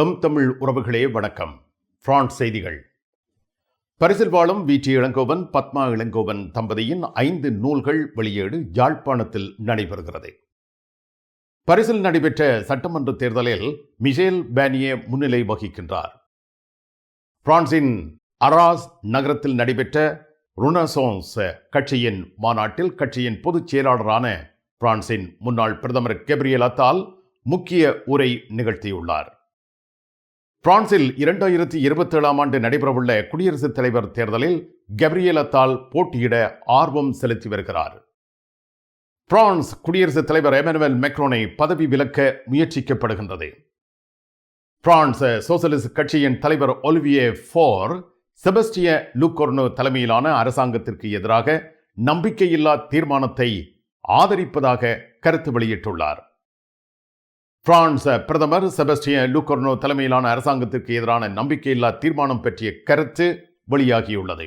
M Tamil உறவுகளே வணக்கம். France செய்திகள். பரிசில் வாழும் வீட்டி இளங்கோவன் பத்மா இளங்கோவன் தம்பதியின் ஐந்து நூல்கள் வெளியீடு யாழ்ப்பாணத்தில் நடைபெறுகிறது. பரிசில் நடைபெற்ற சட்டமன்ற தேர்தலில் மிஷேல் பேனியே முன்னிலை வகிக்கின்றார். பிரான்சின் அராஸ் நகரத்தில் நடைபெற்ற ருனசோன்ஸ் கட்சியின் மாநாட்டில் கட்சியின் பொதுச் செயலாளரான பிரான்சின் முன்னாள் பிரதமர் கெப்ரியல் அத்தால் முக்கிய உரை நிகழ்த்தியுள்ளார். பிரான்சில் இரண்டாயிரத்தி இருபத்தி ஏழாம் ஆண்டு நடைபெறவுள்ள குடியரசுத் தலைவர் தேர்தலில் கெப்ரியல் அத்தால் போட்டியிட ஆர்வம் செலுத்தி வருகிறார். பிரான்ஸ் குடியரசுத் தலைவர் எமனுவல் மெக்ரோனை பதவி விலக்க முயற்சிக்கப்படுகின்றது. பிரான்ஸ் சோசலிஸ்ட் கட்சியின் தலைவர் ஒலிவியே ஃபோர் செபஸ்டிய லூகொர்னோ தலைமையிலான அரசாங்கத்திற்கு எதிராக நம்பிக்கையில்லா தீர்மானத்தை ஆதரிப்பதாக கருத்து வெளியிட்டுள்ளார். பிரான்ஸ் பிரதமர் செபஸ்டியன் லூகர்னோ தலைமையிலான அரசாங்கத்திற்கு எதிரான நம்பிக்கையில்லா தீர்மானம் பற்றிய கருத்து வெளியாகியுள்ளது.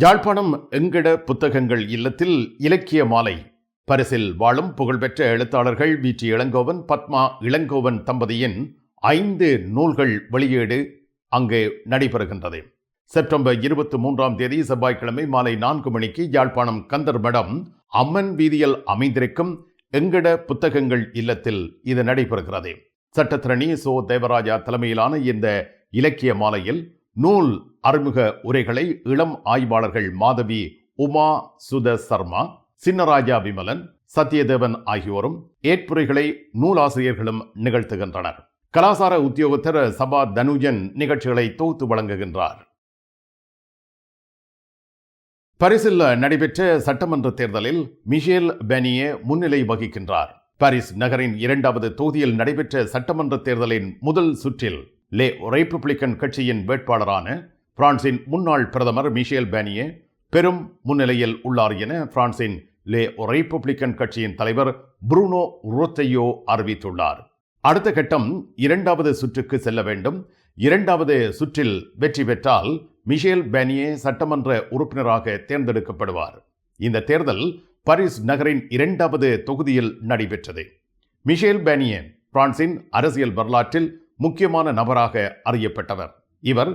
யாழ்ப்பாணம் எங்கட புத்தகங்கள் இல்லத்தில் இலக்கிய மாலை. பரிசில் வாழும் புகழ்பெற்ற எழுத்தாளர்கள் வி. டி. இளங்கோவன் பத்மா இளங்கோவன் தம்பதியின் ஐந்து நூல்கள் வெளியீடு அங்கு நடைபெறுகின்றது. செப்டம்பர் இருபத்தி மூன்றாம் தேதி செவ்வாய்க்கிழமை மாலை நான்கு மணிக்கு யாழ்ப்பாணம் கந்தர் மடம் அம்மன் வீதியில் அமைந்திருக்கும் எங்கட புத்தகங்கள் இல்லத்தில் இது நடைபெறுகிறது. சட்டத்திரணி சோ. தேவராஜா தலைமையிலான இந்த இலக்கிய மாலையில் நூல் அறிமுக உரைகளை இளம் ஆய்வாளர்கள் மாதவி உமா சுத சர்மா சின்னராஜா விமலன் சத்யதேவன் ஆகியோரும் ஏற்புரைகளை நூலாசிரியர்களும் நிகழ்த்துகின்றனர். கலாசார உத்தியோகத்தர் சபா தனுஜன் நிகழ்ச்சிகளை தொகுத்து வழங்குகின்றார். பரிசில் நடைபெற்ற சட்டமன்ற தேர்தலில் மிஷேல் பெனியே முன்னிலை வகிக்கின்றார். பாரிஸ் நகரின் இரண்டாவது தொகுதியில் நடைபெற்ற சட்டமன்ற தேர்தலின் முதல் சுற்றில் லே ரிப்பப்ளிக்கன் கட்சியின் வேட்பாளரான பிரான்சின் முன்னாள் பிரதமர் மிஷேல் பேனியே பெரும் முன்னிலையில் உள்ளார் என பிரான்சின் லே ரிப்பப்ளிக்கன் கட்சியின் தலைவர் புரூனோ ரோத்தையோ அறிவித்துள்ளார். அடுத்த கட்டம் இரண்டாவது சுற்றுக்கு செல்ல வேண்டும். இரண்டாவது சுற்றில் வெற்றி பெற்றால் மிஷேல் பேனியே சட்டமன்ற உறுப்பினராக தேர்ந்தெடுக்கப்படுவார். இந்த தேர்தல் பாரிஸ் நகரின் இரண்டாவது தொகுதியில் நடைபெற்றது. மிஷேல் பேனியே பிரான்சின் அரசியல் வரலாற்றில் முக்கியமான நபராக அறியப்பட்டவர். இவர்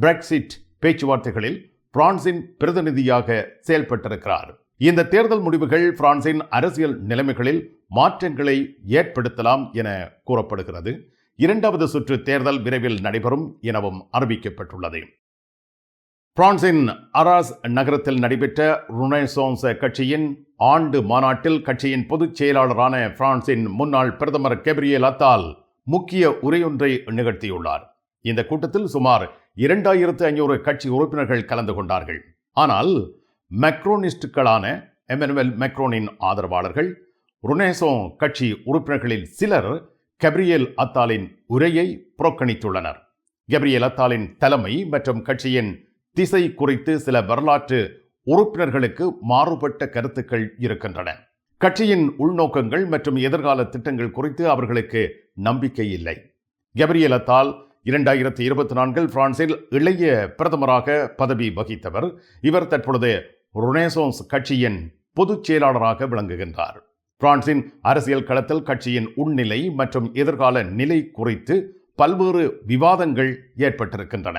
பிரெக்சிட் பேச்சுவார்த்தைகளில் பிரான்சின் பிரதிநிதியாக செயல்பட்டிருக்கிறார். இந்த தேர்தல் முடிவுகள் பிரான்சின் அரசியல் நிலைமைகளில் மாற்றங்களை ஏற்படுத்தலாம் என கூறப்படுகிறது. இரண்டாவது சுற்று தேர்தல் விரைவில் நடைபெறும் எனவும் அறிவிக்கப்பட்டுள்ளது. பிரான்சின் அராஸ் நகரத்தில் நடைபெற்ற ருனேசோன்ஸ் கட்சியின் ஆண்டு மாநாட்டில் கட்சியின் பொதுச் செயலாளரான பிரான்சின் முன்னாள் பிரதமர் கெப்ரியல் அத்தால் முக்கிய உரையொன்றை நிகழ்த்தியுள்ளார். இந்த கூட்டத்தில் சுமார் இரண்டாயிரத்து ஐநூறு கட்சி உறுப்பினர்கள் கலந்து கொண்டார்கள். ஆனால் மெக்ரோனிஸ்டுகளான எமனுவல் மெக்ரோனின் ஆதரவாளர்கள் ருனேசோ கட்சி உறுப்பினர்களில் சிலர் கெப்ரியல் அத்தாலின் உரையை புறக்கணித்துள்ளனர். கெப்ரியல் அத்தாலின் தலைமை மற்றும் கட்சியின் திசை குறித்து சில வரலாற்று உறுப்பினர்களுக்கு மாறுபட்ட கருத்துக்கள் இருக்கின்றன. கட்சியின் உள்நோக்கங்கள் மற்றும் எதிர்கால திட்டங்கள் குறித்து அவர்களுக்கு நம்பிக்கை இல்லை. கெப்ரியல் அத்தால் இரண்டாயிரத்தி இருபத்தி நான்கில் பிரான்சில் இளைய பிரதமராக பதவி வகித்தவர். இவர் தற்பொழுது ரொனேசோன்ஸ் கட்சியின் பொதுச் செயலாளராக விளங்குகின்றார். பிரான்சின் அரசியல் களத்தில் கட்சியின் உள்நிலை மற்றும் எதிர்கால நிலை குறித்து பல்வேறு விவாதங்கள் ஏற்பட்டிருக்கின்றன.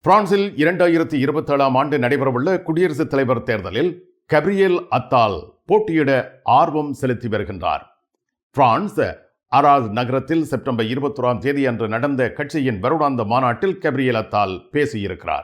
பிரான்சில் இரண்டாயிரத்தி இருபத்தி ஏழாம் ஆண்டு நடைபெறவுள்ள குடியரசுத் தலைவர் தேர்தலில் கப்ரியல் அத்தால் போட்டியிட ஆர்வம் செலுத்தி வருகின்றார். பிரான்ஸ் அராஸ் நகரத்தில் செப்டம்பர் இருபத்தோராம் தேதி அன்று நடந்த கட்சியின் வருடாந்த மாநாட்டில் கப்ரியல் அத்தால் பேசியிருக்கிறார்.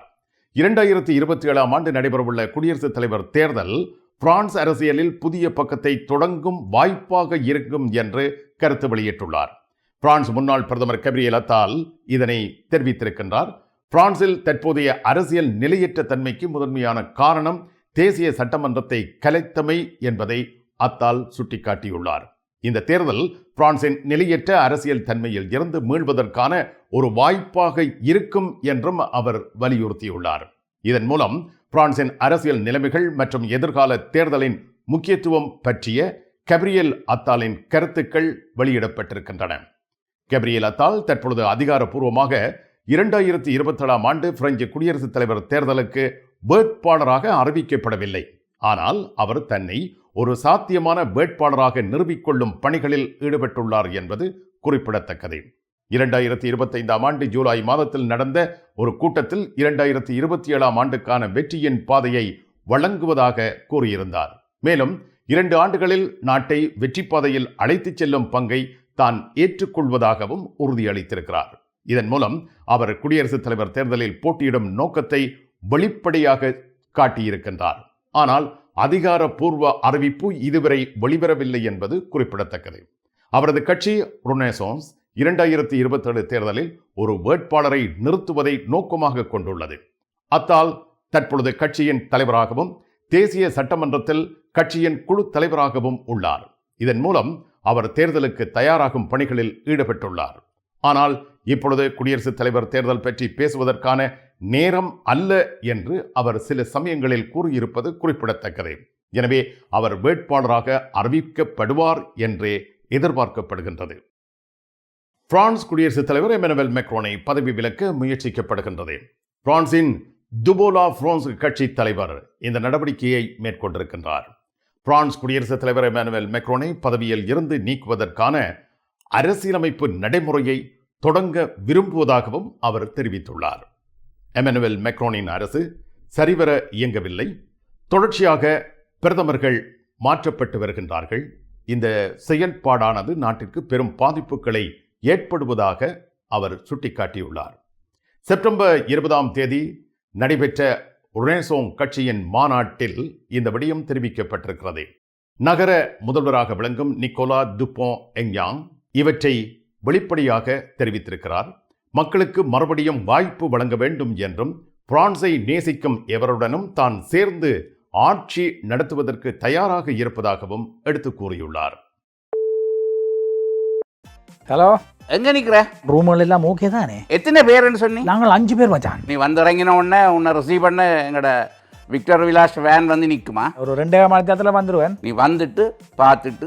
இரண்டாயிரத்தி இருபத்தி ஏழாம் ஆண்டு நடைபெறவுள்ள குடியரசுத் தலைவர் தேர்தல் பிரான்ஸ் அரசியலில் புதிய பக்கத்தை தொடங்கும் வாய்ப்பாக இருக்கும் என்று கருத்து வெளியிட்டுள்ளார். பிரான்ஸ் முன்னாள் பிரதமர் கப்ரியல் அத்தால் இதனை தெரிவித்திருக்கின்றார். பிரான்சில் தற்போதைய அரசியல் நிலையற்ற தன்மைக்கு முதன்மையான காரணம் தேசிய சட்டமன்றத்தை கலைத்தமை என்பதை அத்தால் சுட்டிக்காட்டியுள்ளார். இந்த தேர்தல் பிரான்சின் நிலையற்ற அரசியல் தன்மையில் இருந்து மீள்வதற்கான ஒரு வாய்ப்பாக இருக்கும் என்றும் அவர் வலியுறுத்தியுள்ளார். இதன் மூலம் பிரான்சின் அரசியல் நிலைமைகள் மற்றும் எதிர்கால தேர்தலின் முக்கியத்துவம் பற்றிய கபிரியல் அத்தாலின் கருத்துக்கள் வெளியிடப்பட்டிருக்கின்றன. கபிரியல் அத்தால் தற்பொழுது அதிகாரப்பூர்வமாக இரண்டாயிரத்தி இருபத்தேழாம் ஆண்டு பிரெஞ்சு குடியரசுத் தலைவர் தேர்தலுக்கு வேட்பாளராக அறிவிக்கப்படவில்லை. ஆனால் அவர் தன்னை ஒரு சாத்தியமான வேட்பாளராக நிறுவிக்கொள்ளும் பணிகளில் ஈடுபட்டுள்ளார் என்பது குறிப்பிடத்தக்கது. இரண்டாயிரத்தி இருபத்தைந்தாம் ஆண்டு ஜூலை மாதத்தில் நடந்த ஒரு கூட்டத்தில் இரண்டாயிரத்தி இருபத்தி ஏழாம் ஆண்டுக்கான வெற்றியின் பாதையை வழங்குவதாக கூறியிருந்தார். மேலும் இரண்டு ஆண்டுகளில் நாட்டை வெற்றி பாதையில் அழைத்துச் செல்லும் பங்கை தான் ஏற்றுக்கொள்வதாகவும் உறுதியளித்திருக்கிறார். இதன் மூலம் அவர் குடியரசுத் தலைவர் தேர்தலில் போட்டியிடும் நோக்கத்தை வெளிப்படையாக காட்டியிருக்கின்றார். ஆனால் அதிகாரப்பூர்வ அறிவிப்பு இதுவரை வெளிவரவில்லை என்பது குறிப்பிடத்தக்கது. அவரது கட்சி ருனேசோன்ஸ் இரண்டாயிரத்தி இருபத்தேழு தேர்தலில் ஒரு வேட்பாளரை நிறுத்துவதை நோக்கமாக கொண்டுள்ளது. அத்தால் தற்பொழுது கட்சியின் தலைவராகவும் தேசிய சட்டமன்றத்தில் கட்சியின் குழு தலைவராகவும் உள்ளார். இதன் மூலம் அவர் தேர்தலுக்கு தயாராகும் பணிகளில் ஈடுபட்டுள்ளார். ஆனால் இப்பொழுது குடியரசுத் தலைவர் தேர்தல் பற்றி பேசுவதற்கான நேரம் அல்ல என்று அவர் சில சமயங்களில் கூறியிருப்பது குறிப்பிடத்தக்கது. எனவே அவர் வேட்பாளராக அறிவிக்கப்படுவார் என்றே எதிர்பார்க்கப்படுகின்றது. பிரான்ஸ் குடியரசுத் தலைவர் எமனுவல் மெக்ரோனை பதவி விலக்க முயற்சிக்கப்படுகின்றது. பிரான்சின் துபோலா பிரான்ஸ் கட்சி தலைவர் இந்த நடவடிக்கையை மேற்கொண்டிருக்கின்றார். பிரான்ஸ் குடியரசுத் தலைவர் எமானுவேல் மெக்ரோனை பதவியில் இருந்து நீக்குவதற்கான அரசியலமைப்பு நடைமுறையை தொடங்க விரும்புவதாகவும் அவர் தெரிவித்துள்ளார். எமனுவல் மெக்ரோனின் அரசு சரிவர இயங்கவில்லை. தொடர்ச்சியாக பிரதமர்கள் மாற்றப்பட்டு வருகின்றார்கள். இந்த செயல்பாடானது நாட்டிற்கு பெரும் பாதிப்புகளை ஏற்படுவதாக அவர் சுட்டிக்காட்டியுள்ளார். செப்டம்பர் இருபதாம் தேதி நடைபெற்ற ரெனசோங் கட்சியின் மாநாட்டில் இந்த விடயம் தெரிவிக்கப்பட்டிருக்கிறது. நகர முதல்வராக விளங்கும் நிக்கோலா துப்போ எங்யாங் இவற்றை வெளிப்படையாக தெரிவித்திருக்கிறார். மக்களுக்கு மறுபடியும் வாய்ப்பு வழங்க வேண்டும் என்றும் பிரான்சை நேசிக்கும் எவருடனும் தான் சேர்ந்து ஆட்சி நடத்துவதற்கு தயாராக இருப்பதாகவும் எடுத்து கூறியுள்ளார். ஹலோ? எங்க நிக்கிற? ரூம்கள் எல்லாம் ஓகே தானே? எத்தனை பேருன்னு சொன்னி? நாங்கள் அஞ்சு பேர் மச்சான். நீ வந்து இறங்கின உடனே உன்னை ரிசீவ் பண்ண எங்கட விக்டர் விலாஸ் வேன் வந்து நிக்குமா? ஒரு ரெண்டே மணி நேரத்தில் வந்துடுவேன் நீ வந்துட்டு பார்த்துட்டு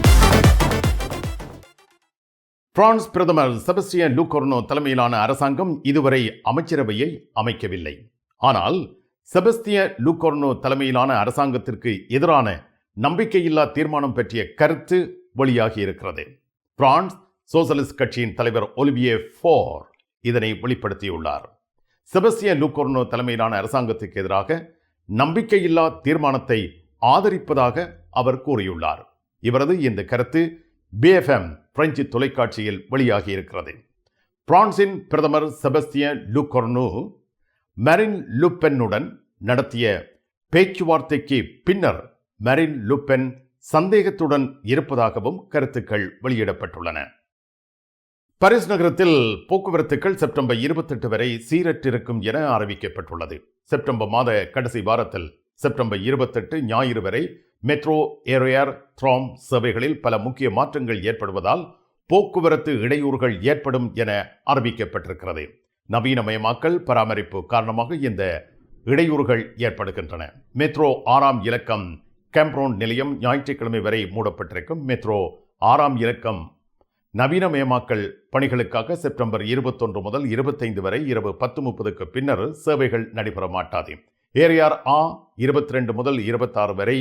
பிரான்ஸ் பிரதமர் செபஸ்டியன் லூகோர்னோ தலைமையிலான அரசாங்கம் இதுவரை அமைச்சரவையை அமைக்கவில்லை. ஆனால் செபஸ்திய லூகோர்னோ தலைமையிலான அரசாங்கத்திற்கு எதிரான நம்பிக்கையில்லா தீர்மானம் பற்றிய கருத்து வெளியாகி இருக்கிறது. பிரான்ஸ் சோசலிஸ்ட் கட்சியின் தலைவர் ஒலிவியே ஃபோர் இதனை வெளிப்படுத்தியுள்ளார். செபஸ்டியன் லூகோர்னோ தலைமையிலான அரசாங்கத்துக்கு எதிராக நம்பிக்கையில்லா தீர்மானத்தை ஆதரிப்பதாக அவர் கூறியுள்ளார். இவரது இந்த கருத்து பிஎஃப்எம் பிரெஞ்சு தொலைக்காட்சியில் வெளியாகி இருக்கிறது பிரான்சின் பிரதமர் செபஸ்தியன் லுகொர்னு மெரின் லுப்பென்னுடன் நடத்திய பேச்சுவார்த்தைக்கு பின்னர் மெரின் லுப்பென் சந்தேகத்துடன் இருப்பதாகவும் கருத்துக்கள் வெளியிடப்பட்டுள்ளன. பாரிஸ் நகரத்தில் போக்குவரத்துகள் செப்டம்பர் இருபத்தெட்டு வரை சீரற்றிருக்கும் என அறிவிக்கப்பட்டுள்ளது. செப்டம்பர் மாத கடைசி வாரத்தில் செப்டம்பர் இருபத்தெட்டு ஞாயிறு வரை மெட்ரோ ஏரோயர் த்ரோம் சேவைகளில் பல முக்கிய மாற்றங்கள் ஏற்படுவதால் போக்குவரத்து இடையூறுகள் ஏற்படும் என அறிவிக்கப்பட்டிருக்கிறது. நவீனமயமாக்கல் பராமரிப்பு காரணமாக இந்த இடையூறுகள் ஏற்படுகின்றன. மெட்ரோ ஆறாம் இலக்கம் கேம்ப்ரோன் நிலையம் ஞாயிற்றுக்கிழமை வரை மூடப்பட்டிருக்கும் மெட்ரோ ஆறாம் இலக்கம் நவீனமயமாக்கல் பணிகளுக்காக செப்டம்பர் இருபத்தொன்று முதல் இருபத்தைந்து வரை இரவு பத்து முப்பதுக்கு பின்னர் சேவைகள் நடைபெற மாட்டாது. ஏரியார் ஆ இருபத்தி ரெண்டு முதல் இருபத்தாறு வரை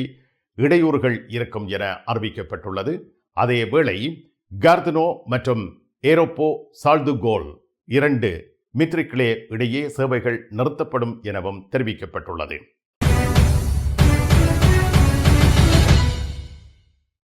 இடையூறுகள் இருக்கும் என அறிவிக்கப்பட்டுள்ளது. அதேவேளை கார்தனோ மற்றும் ஏரோப்போ சால்துகோல் இரண்டு மித்ரிக்லே இடையே சேவைகள் நிறுத்தப்படும் எனவும் தெரிவிக்கப்பட்டுள்ளது.